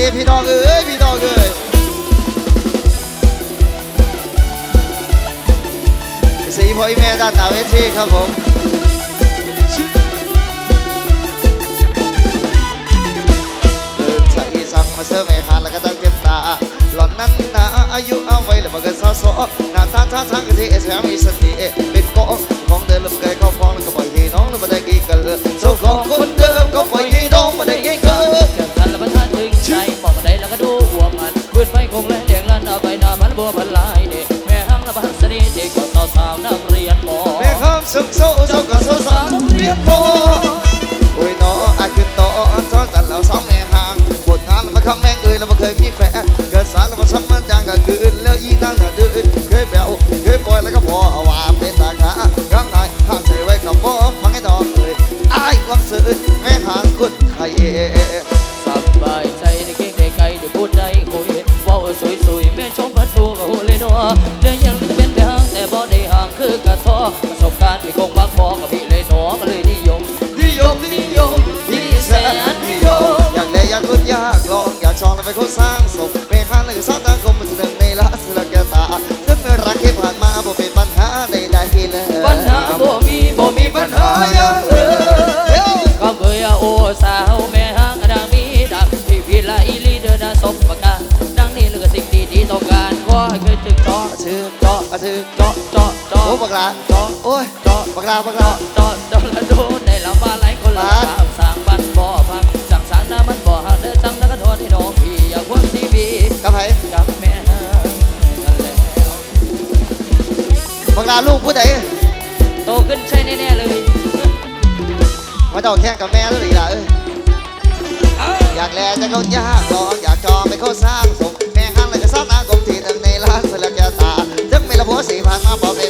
ดีพี่น้องเอ้ยพี่น้องเอ้ยสีพ่อยแม่ด้านหน้าเวทีครับผมเดินใส่ซังมาเสื้อไม่หาแล้วก็ตั้งเต็มตาหล่อนนั้นนะอายุเอาไว้แล้วมันก็ซาซอหน้าตาท่าทางก็ที่แสมีสติเป็น สุขโซ่เจ้าก็โซ่สาวเรียบพอโอ้ยน้ออาจขึ้นต่อซ้อนกันแล้วสองแม่ห่างปวดงานแล้วมาคำแม่งเอ้ยแล้วมาเคยมีแฟน องอยากชองแล้วไปคนสร้างสมเป็นข้าหนึ่งสองตางคมมันจะเดินในละสุรแกตาถ้าเมื่อรักที่ผ่านมาบ่เป็นปัญหาใดๆเลยปัญหาบ่มีบ่มีปัญหาอย่างเอ่ยก็เบื่อโอสาวแม่ห้างดังมีดังที่วิไลลีเดินสมประกาดังนี้เหลือสิ่งดีที่ต้องการขอให้เคยถึงเจอชื่อจออาถือจอจอจอโอ้บักลาเจอโอ้ยเจอบักลาบักลาเจอจอละโดนได้ละมาหลายคนละบ้าน กับไผกับแม่ห้างกันแล้วบักลาลูกผู้ใดโตขึ้นใช่แน่ๆเลยมาเจ้าแข่งกับแม่แล้วหรือล่ะเอ้ยอยากแลจะเขายากลองอยากจองไปเขาสร้างสมแม่ห้างเลยก็สร้างนากรมที่หนึ่งในล้านสุรแก้วตาถึงไม่ละผัวสี่พันมาบอกเป็น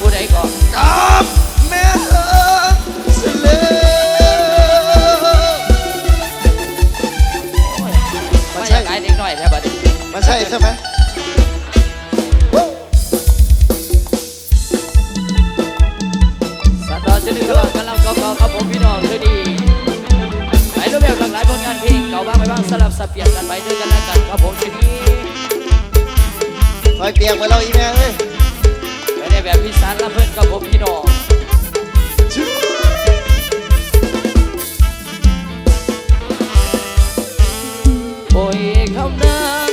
ผู้ใดก่อนกับแม่เอิญเสลอไม่ใช่ไอ้เด็กน้อยแท้บัดนี้มันใช่ใช่ไหมสัตว์ดอนจะนึกว่ากำลังกอครับผมพี่น้องคือดีไปรูปแบบหลากหลายผลงานเพลงเก่าบ้างไม่บ้างสลับสับเปลี่ยนกันไปด้วยกันและกันครับผมทีนี้คอยเปียกไปเราอีแม่เอ้ยไปใน แบบพิสันละเพื่อนกับผมพี่น้องโอ้ยคำนัง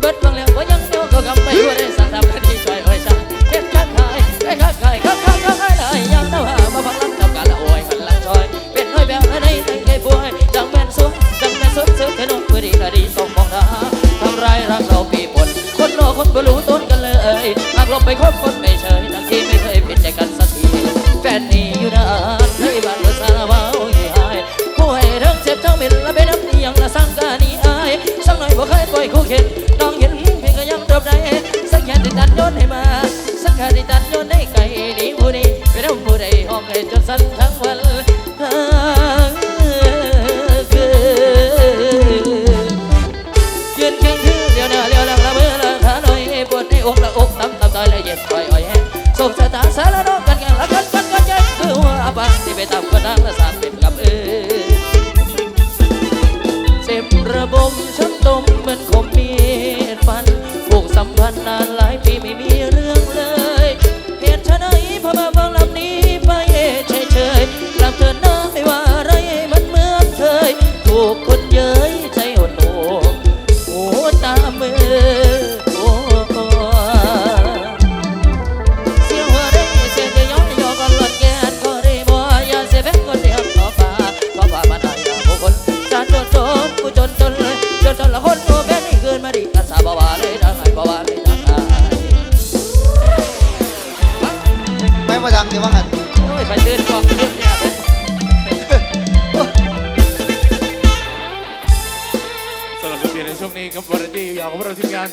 เบิดบางเรื่องก็ยังเดียวก็กำไปด้วยได้สันทำคดีช่วยโอ้ยช่างเฮ็ดคักขายไอ้คักขาย ไปคบคนไม่เฉยทั้งที่ไม่เคยเป็นใจกันสักทีแฟนนี่อยู่นานให้บ้านเมื่อสารบ้าหายผู้ให้ทั้งเจ็บทั้งเป็นและเป็นน้ำนี่ยังละสังกานี้อายสักหน่อยบ่เคยปล่อยคู่เข็นน้องเห็นเพียงก็ยังเติบได้สักอย่างที่ตัดย้อนให้มาสักอย่างที่ตัดย้อนให้ไกลนีผู้นี้ไปน้ำผู้ใดห้องให้จนสั้นทั้งวัน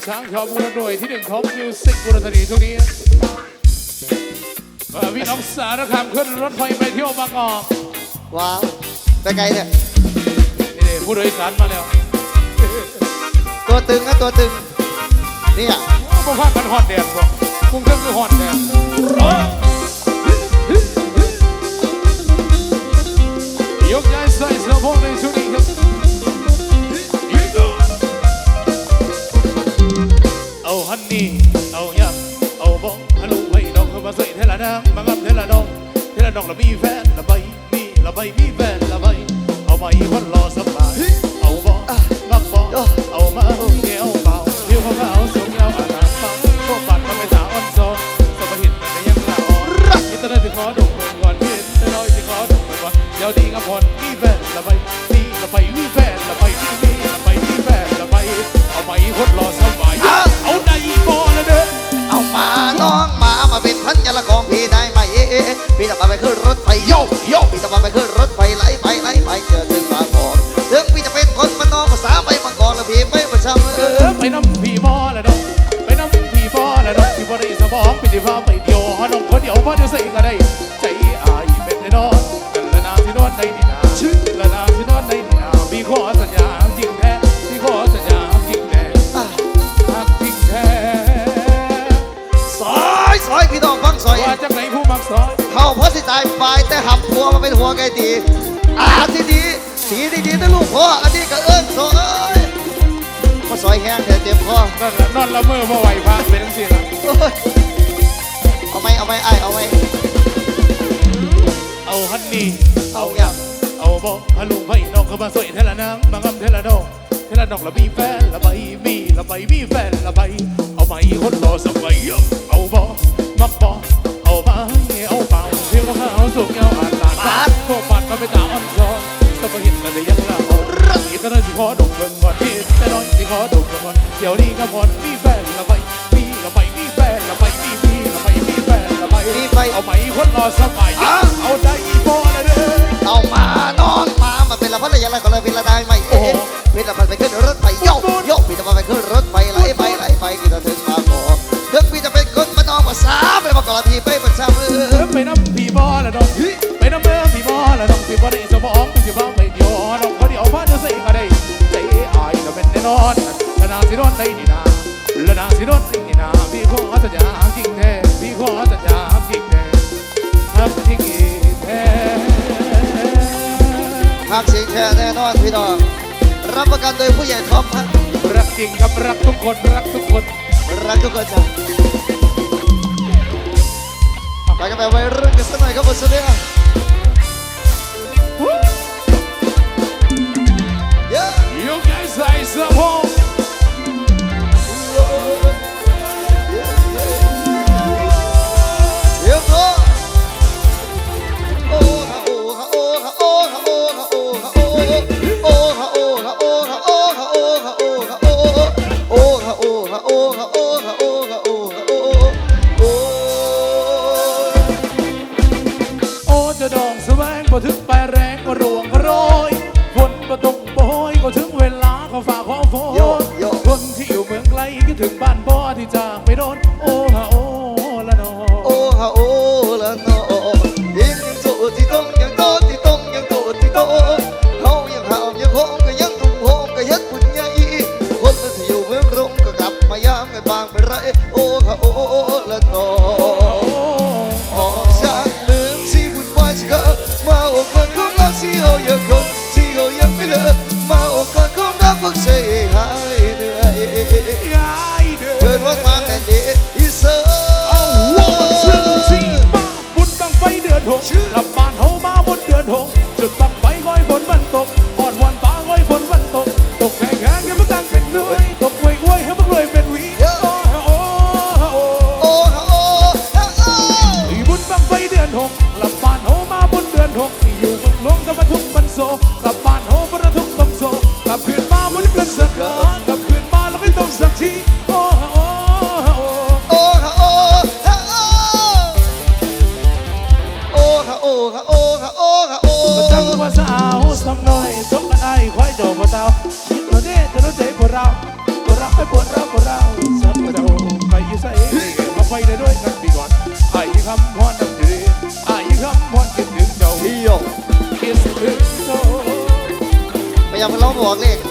ช้างชาวบุรหน่วยที่หนึ่งท็อปมิวสิกบุรธานีทุกนี้เอ่อพี่น้องสารคามขึ้นรถไฟไปเที่ยวบางกอกว้าวไปไกลเนี่ยนี่ผู้โดยสารมาแล้ว ตัวตึงนะตัวตึงเนี่ยพวกพากันหอดแดดบอกกรุงเทพคือหอดแดดยกย้ายใส่สะโพกในช่วงนี้ครับ ฮันนี่เอายับเอาบองฮัลโหลไว้ดอกเข้ามาใส่เทละนางมางับเทละดองเทละน้องละมีแฟนละใบมีละใบมีแฟนละใบเอาไปวันรอสบ องคนเดียวพอจะใส่ก็ได้ ใจอายเป็นแน่นอนกันละนาที่นอนในนี่นาชื่อละนาที่นอนในนี่นาพี่ขอสัญญาจริงแท้พี่ขอสัญญาจริงแท้อะหักจริงแท้ซอยซอยพี่น้องฟังซอยว่าจากไหนผู้มักสอนเขาพอสิตายไปแต่หับหัวมาเป็นหัวไงดีอ่านดีดีสีดีดีๆนะลูกพ่ออันนี้ก็เอิ้นซอยมาซอยแห้งเดี๋ยวเจ็บคอนั่นแหละนอนละเมอบ่ไหวพาเป็นทั้งสิ้นละโอ้ยเอา ไหมเอาไหมไอายเอาไหมเอาฮันนี่ เอาอย่างเอาบอกฮัลโหลไปน้องเข้ามาสวยเทละนางมางำเทละน้องเทละน้องละมีแฟนละใบมีละใบมีแฟนละใบเอาไปคนรอสมัยเอาบอกมักบอกเอาไปเอาเปล่าเพียงว่าเขาสูงเงาอ่านหลานบ้านพวกปัดมาไปตาอ่อนซ้อนสมัยเห็นกันเลยยังละอ่อนอีตอนนั้นสิขอดมเบิ่งก่อนที่แต่น้อยสิขอดมเบิ่งก่อนเดี๋ยวนี้ก็พอนมีแฟนละใบ ไปเอาไปคนรอสมัยเอาได้อีโบละเด้อเอามาน้องมามาเป็นละพันละยาละก็เลยเป็นละได้ไหม รับประกันโดยผู้ใหญ่ท็อปฮะรักจริงครับรักทุกคนรักทุกคนรักทุกคนจ้ะไปกันไปไว้เรื่องกันสักหน่อยครับบนเสลียเย้ You guys say some home เเดือนหกอยู่กับลงกับมาทุกบันโซกับบ้านโฮบระทุกบังโซกับพื่อนมามันเป็นสักการกับคืนมาเราวไม่ต้องสักทีโอ้โอ้โอ้โอ้โอ้โอ้โอ้โอ้โอ้โอ้ตั้งภาษาโอ้สำน้อยสมไอ้ควายโดกเตาคิดาเด้จะรู้ใจพวกเราพวกเราไห้พวดเราพวกเราสับกระโดไปยู่ใส่เอาไปได้ด้วยกันดีกว่านไอ้คำพอด 我那个